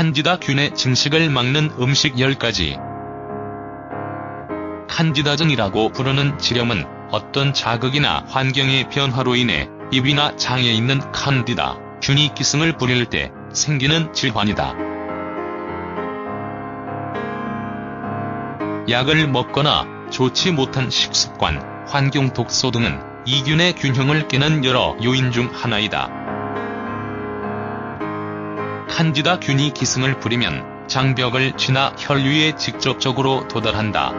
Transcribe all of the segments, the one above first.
칸디다 균의 증식을 막는 음식 10가지. 칸디다증이라고 부르는 질염은 어떤 자극이나 환경의 변화로 인해 입이나 장에 있는 칸디다 균이 기승을 부릴 때 생기는 질환이다. 약을 먹거나 좋지 못한 식습관, 환경 독소 등은 이 균의 균형을 깨는 여러 요인 중 하나이다. 칸디다 균이 기승을 부리면 장벽을 지나 혈류에 직접적으로 도달한다.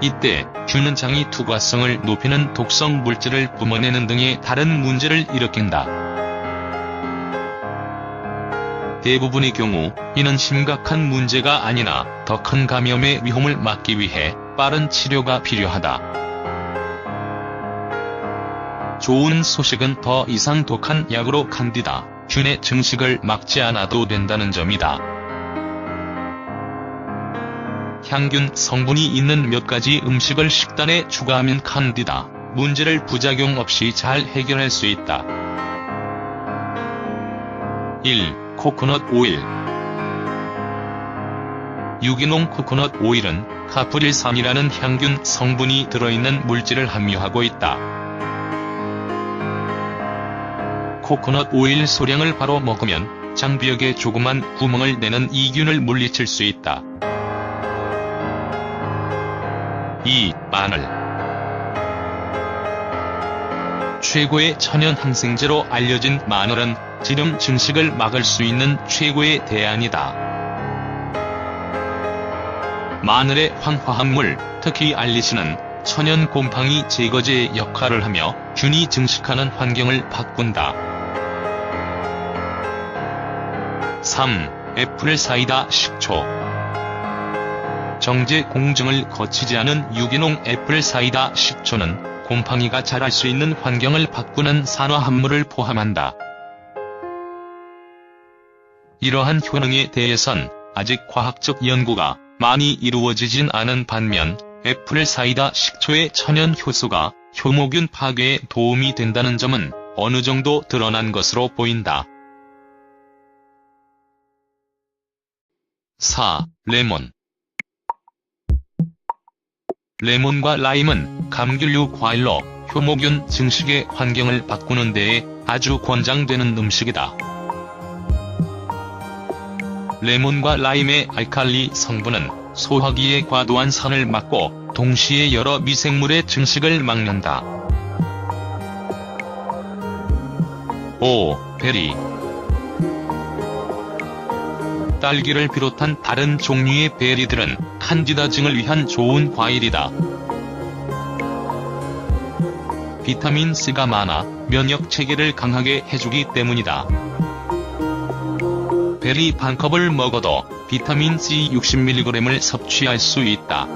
이때 균은 장이 투과성을 높이는 독성 물질을 뿜어내는 등의 다른 문제를 일으킨다. 대부분의 경우 이는 심각한 문제가 아니나 더 큰 감염의 위험을 막기 위해 빠른 치료가 필요하다. 좋은 소식은 더 이상 독한 약으로 칸디다 균의 증식을 막지 않아도 된다는 점이다. 향균 성분이 있는 몇 가지 음식을 식단에 추가하면 칸디다 문제를 부작용 없이 잘 해결할 수 있다. 1. 코코넛 오일 유기농 코코넛 오일은 카프릴산이라는 향균 성분이 들어있는 물질을 함유하고 있다. 코코넛 오일 소량을 바로 먹으면 장벽에 조그만 구멍을 내는 이균을 물리칠 수 있다. 2. 마늘 최고의 천연 항생제로 알려진 마늘은 지름 증식을 막을 수 있는 최고의 대안이다. 마늘의 황화합물, 특히 알리신은 천연 곰팡이 제거제의 역할을 하며 균이 증식하는 환경을 바꾼다. 3. 애플 사이다 식초 정제 공정을 거치지 않은 유기농 애플 사이다 식초는 곰팡이가 자랄 수 있는 환경을 바꾸는 산화합물을 포함한다. 이러한 효능에 대해선 아직 과학적 연구가 많이 이루어지진 않은 반면 애플 사이다 식초의 천연 효소가 효모균 파괴에 도움이 된다는 점은 어느 정도 드러난 것으로 보인다. 4. 레몬 레몬과 라임은 감귤류 과일로 효모균 증식의 환경을 바꾸는 데에 아주 권장되는 음식이다. 레몬과 라임의 알칼리 성분은 소화기의 과도한 산을 막고 동시에 여러 미생물의 증식을 막는다. 5. 베리 딸기를 비롯한 다른 종류의 베리들은 칸디다증을 위한 좋은 과일이다. 비타민C가 많아 면역 체계를 강하게 해주기 때문이다. 베리 반컵을 먹어도 비타민C 60mg을 섭취할 수 있다.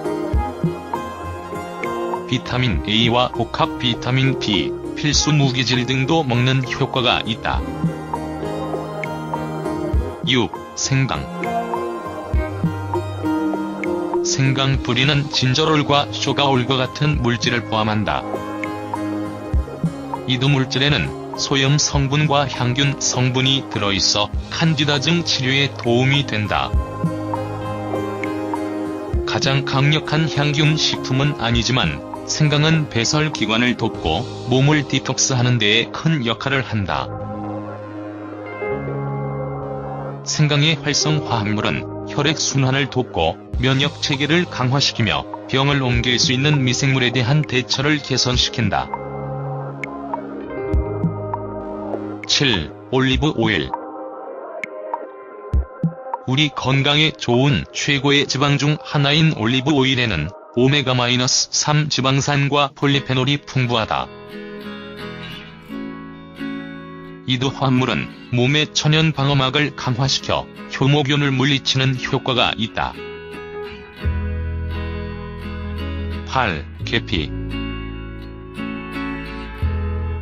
비타민 A와 복합 비타민 B, 필수 무기질 등도 먹는 효과가 있다. 6. 생강 생강 뿌리는 진저롤과 쇼가올과 같은 물질을 포함한다. 이두 물질에는 소염 성분과 향균 성분이 들어있어 칸디다증 치료에 도움이 된다. 가장 강력한 향균 식품은 아니지만 생강은 배설 기관을 돕고 몸을 디톡스하는 데에 큰 역할을 한다. 생강의 활성화합물은 혈액순환을 돕고 면역 체계를 강화시키며 병을 옮길 수 있는 미생물에 대한 대처를 개선시킨다. 7. 올리브 오일 우리 건강에 좋은 최고의 지방 중 하나인 올리브 오일에는 오메가-3 지방산과 폴리페놀이 풍부하다. 이두 화합물은 몸의 천연 방어막을 강화시켜 효모균을 물리치는 효과가 있다. 8. 계피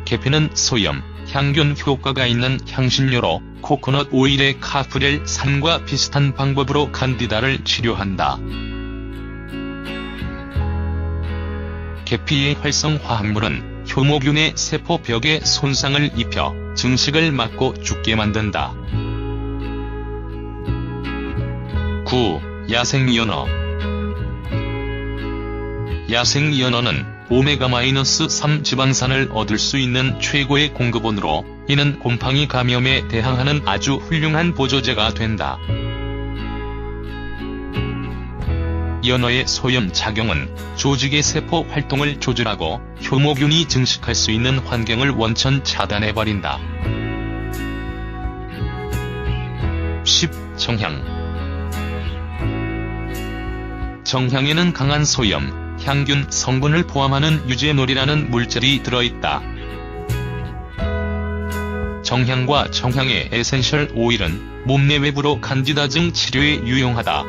계피는 소염, 향균 효과가 있는 향신료로 코코넛 오일의 카프렐 산과 비슷한 방법으로 칸디다를 치료한다. 계피의 활성화합물은 효모균의 세포벽에 손상을 입혀 증식을 막고 죽게 만든다. 9. 야생연어 야생연어는 오메가-3 지방산을 얻을 수 있는 최고의 공급원으로 이는 곰팡이 감염에 대항하는 아주 훌륭한 보조제가 된다. 연어의 소염 작용은 조직의 세포 활동을 조절하고 효모균이 증식할 수 있는 환경을 원천 차단해버린다. 10. 정향 정향에는 강한 소염, 향균 성분을 포함하는 유제놀이라는 물질이 들어있다. 정향과 정향의 에센셜 오일은 몸 내 외부로 간디다 등 치료에 유용하다.